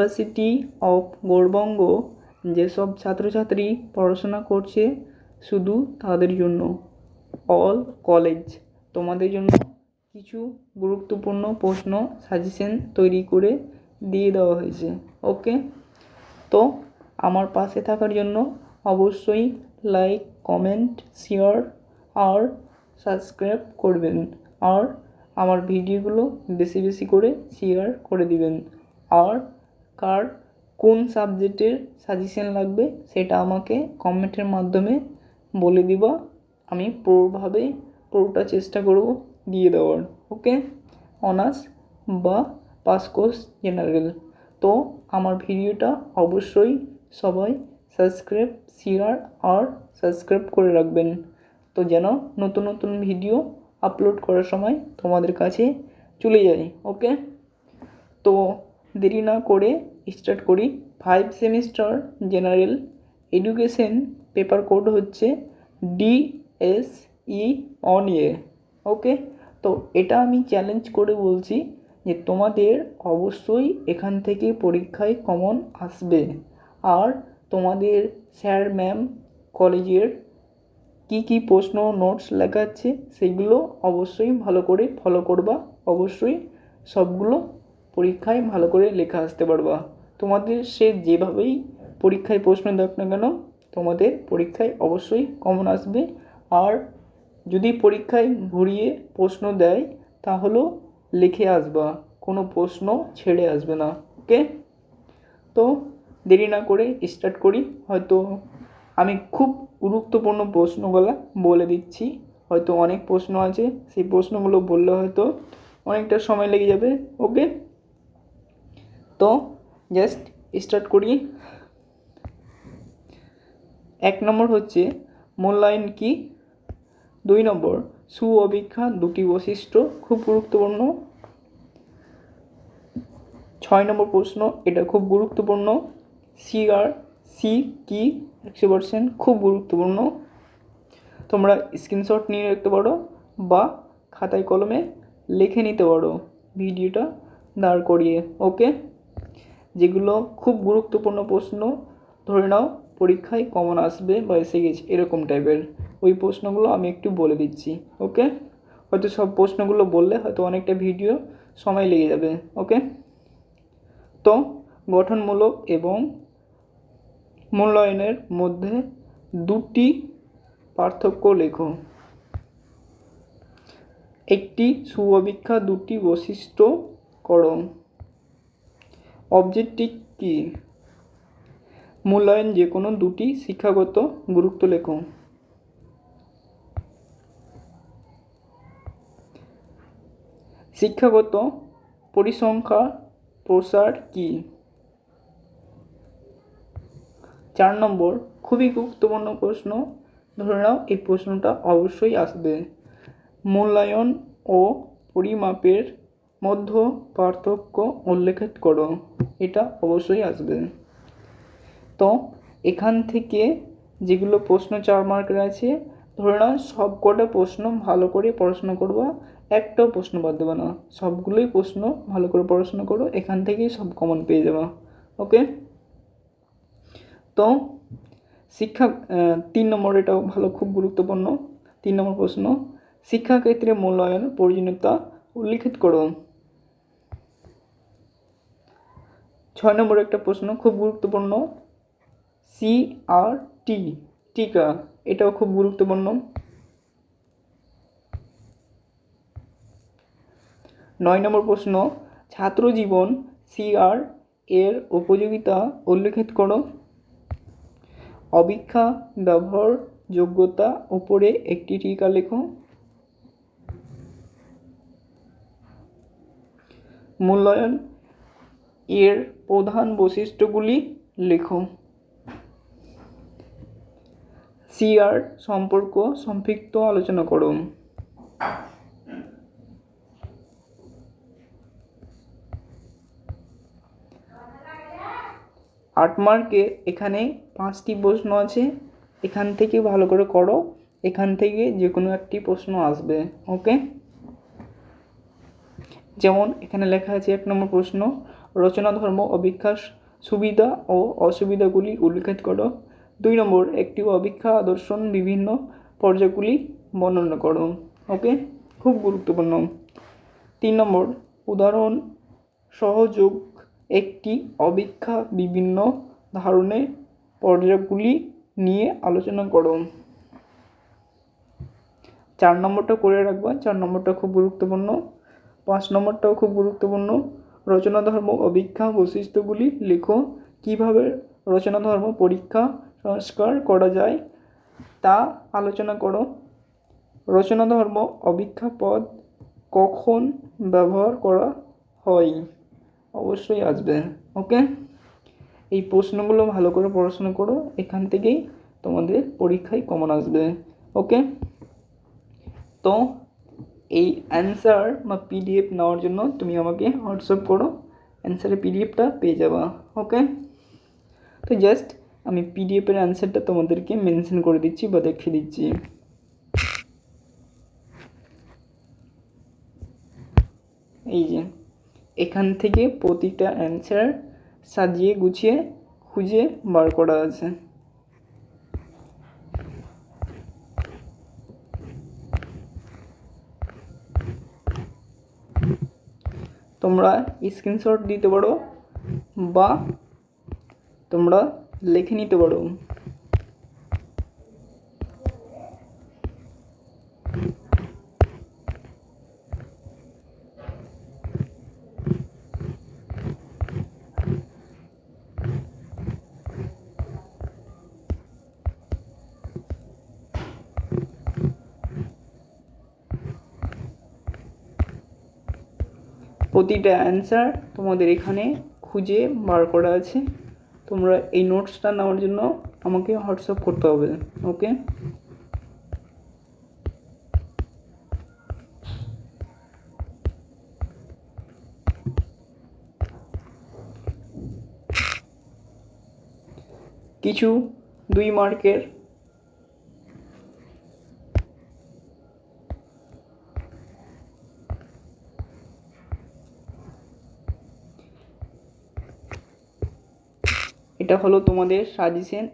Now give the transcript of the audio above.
University of Gourbanga যেসব ছাত্রছাত্রী পড়াশোনা করছে শুধু তাদের জন্য। অল কলেজ তোমাদের জন্য কিছু গুরুত্বপূর্ণ প্রশ্ন সাজেশন তৈরি করে দিয়ে দেওয়া হয়েছে। ওকে তো আমার পাশে থাকার জন্য অবশ্যই লাইক কমেন্ট শেয়ার আর সাবস্ক্রাইব করবেন। আর আমার ভিডিওগুলো বেশি বেশি করে শেয়ার করে দিবেন। আর কার কোন সাবজেক্টের সাজেশন লাগবে সেটা আমাকে কমেন্টের মাধ্যমে বলে দিবা। আমি পুরোভাবে পুরোটা চেষ্টা করব দিয়ে দেওয়ার ওকে অনার্স বা পাস কোর্স জেনারেল তো আমার ভিডিওটা অবশ্যই সবাই সাবস্ক্রাইব শেয়ার আর সাবস্ক্রাইব করে রাখবেন। তো যেন নতুন নতুন ভিডিও আপলোড করার সময় তোমাদের কাছে চলে যায় ওকে তো দেরি না করে স্টার্ট করি। Five semester general education paper code হচ্ছে D S E one A okay তো এটা আমি চ্যালেঞ্জ করে বলছি যে তোমাদের অবশ্যই এখান থেকে পরীক্ষায় কমন আসবে। আর তোমাদের স্যার ম্যাম কলেজের কি কি প্রশ্ন নোটস লেখা আছে সেগুলো অবশ্যই ভালো করে ফলো করবা। অবশ্যই সবগুলো পরীক্ষায় ভালো করে লেখা আসতে পারবা। তোমাদের সে যেভাবেই পরীক্ষায় প্রশ্ন দেখ না কেন, তোমাদের পরীক্ষায় অবশ্যই কমন আসবে। আর যদি পরীক্ষায় ঘুরিয়ে প্রশ্ন দেয়, তাহলেও লিখে আসবা। কোনো প্রশ্ন ছেড়ে আসবে না, ওকে? তো দেরি না করে স্টার্ট করি। হয়তো আমি খুব গুরুত্বপূর্ণ প্রশ্নগুলো বলে দিচ্ছি। হয়তো অনেক প্রশ্ন আছে, সেই প্রশ্নগুলো বললে হয়তো অনেকটা সময় লেগে যাবে, ওকে? তো জাস্ট স্টার্ট করি। এক নম্বর হচ্ছে মূল্যায়ন কি? দুই নম্বর সু অপেক্ষা দুটি বৈশিষ্ট্য খুব গুরুত্বপূর্ণ। ছয় নম্বর প্রশ্ন, এটা খুব গুরুত্বপূর্ণ। সি আর সি কি? একশো পার্সেন্ট খুব গুরুত্বপূর্ণ। তোমরা স্ক্রিনশট নিয়ে রাখতে পারো বা খাতায় কলমে লিখে নিতে পারো। ভিডিওটা দাঁড় করিয়ে ওকে যেগুলো খুব গুরুত্বপূর্ণ প্রশ্ন। ধরে নাও, পরীক্ষায় কমন আসবে বা এসে গেছে, এরকম টাইপের ওই প্রশ্নগুলো আমি একটু বলে দিচ্ছি ওকে হয়তো সব প্রশ্নগুলো বললে হয়তো অনেকটা ভিডিও সময় লেগে যাবে ওকে তো, গঠনমূলক এবং মূল্যায়নের মধ্যে দুটি পার্থক্য লেখো। একটি সুঅপেক্ষা দুটি বৈশিষ্ট্য করো। অবজেক্টিভ কি? মূল্যায়ন যে কোনো দুটি শিক্ষাগত গুরুত্ব লেখো। শিক্ষাগত পরিসংখ্যা প্রসার কি? চার নম্বর, খুবই গুরুত্বপূর্ণ প্রশ্ন। ধরে নাও, এই প্রশ্নটা অবশ্যই আসবে। মূল্যায়ন ও পরিমাপের মধ্য পার্থক্য উল্লেখিত করো। এটা অবশ্যই আসবে। তো, এখান থেকে যেগুলো প্রশ্ন চার মার্কের আছে, ধরে নাও সব কটা প্রশ্ন ভালো করে পড়াশোনা করব, একটাও প্রশ্ন বাদ দেবে না। সবগুলোই প্রশ্ন ভালো করে পড়াশোনা করো, এখান থেকেই সব কমন পেয়ে যাবা। ওকে তো, শিক্ষা তিন নম্বর এটাও ভালো, খুব গুরুত্বপূর্ণ। তিন নম্বর প্রশ্ন, শিক্ষাক্ষেত্রে মূল্যায়ন, প্রয়োজনীয়তা উল্লেখিত করো। ছয় নম্বর একটা প্রশ্ন, খুব গুরুত্বপূর্ণ সি আর টি টিকা এটাও খুব গুরুত্বপূর্ণ। নয় নম্বর প্রশ্ন, ছাত্র জীবন সিআর এর উপযোগিতা উল্লেখিত করো। অবীক্ষা ব্যবহার যোগ্যতা উপরে একটি টিকা লেখো। মূল্যায়ন এর প্রধান বৈশিষ্ট্যগুলি লেখো। সিআর সম্পর্ক সম্পৃক্ত আলোচনা করো। আট মার্কের এখানে পাঁচটি প্রশ্ন আছে। এখান থেকে ভালো করে করো। এখান থেকে যে কোনো একটি প্রশ্ন আসবে, ওকে? যেমন এখানে লেখা আছে এক নম্বর প্রশ্ন রচনা ধর্ম অভিক্ষা সুবিধা ও অসুবিধাগুলি উল্লেখ করো। দুই নম্বর, একটি অভিক্ষা আদর্শন বিভিন্ন পর্যায়গুলি বর্ণনা করো। ওকে খুব গুরুত্বপূর্ণ। তিন নম্বর, উদাহরণ, সহযোগ, একটি অভিক্ষা বিভিন্ন ধরনের পর্যায়গুলি নিয়ে আলোচনা করো। চার নম্বরটা করে রাখবা, চার নম্বরটা খুব গুরুত্বপূর্ণ। পাঁচ নম্বরটাও খুব গুরুত্বপূর্ণ। রচনা ধর্ম বৈশিষ্ট্যগুলি লেখো কীভাবে রচনা ধর্ম পরীক্ষা সংস্কার করা যায় তা আলোচনা করো। রচনা ধর্ম অভিক্ষা পদ কখন ব্যবহার করা হয়? অবশ্যই আসবে। ওকে? এই প্রশ্নগুলো ভালো করে পড়াশোনা করো। এখান থেকেই তোমাদের পরীক্ষায় কমন আসবে। ওকে? তো এই অ্যান্সার বা পিডিএফ নেওয়ার জন্য তুমি আমাকে হোয়াটসঅ্যাপ করো। অ্যান্সারের পিডিএফটা পেয়ে যাবা ওকে তো জাস্ট আমি পিডিএফের অ্যান্সারটা তোমাদেরকে মেনশন করে দিচ্ছি বা দেখিয়ে দিচ্ছি। এই যে, এখান থেকে প্রতিটা অ্যান্সার সাজিয়ে গুছিয়ে খুঁজে বার করা আছে। তোমরা স্ক্রিনশট দিতে পারো বা তোমরা লিখে নিতে পারো। প্রতিটা অ্যান্সার তোমাদের এখানে খুঁজে বার করা আছে। তোমরা এই নোটসটা নেওয়ার জন্য আমাকে হোয়াটসঅ্যাপ করতে হবে ওকে কিছু দুই মার্কের এটা হলো তোমাদের সাজেশন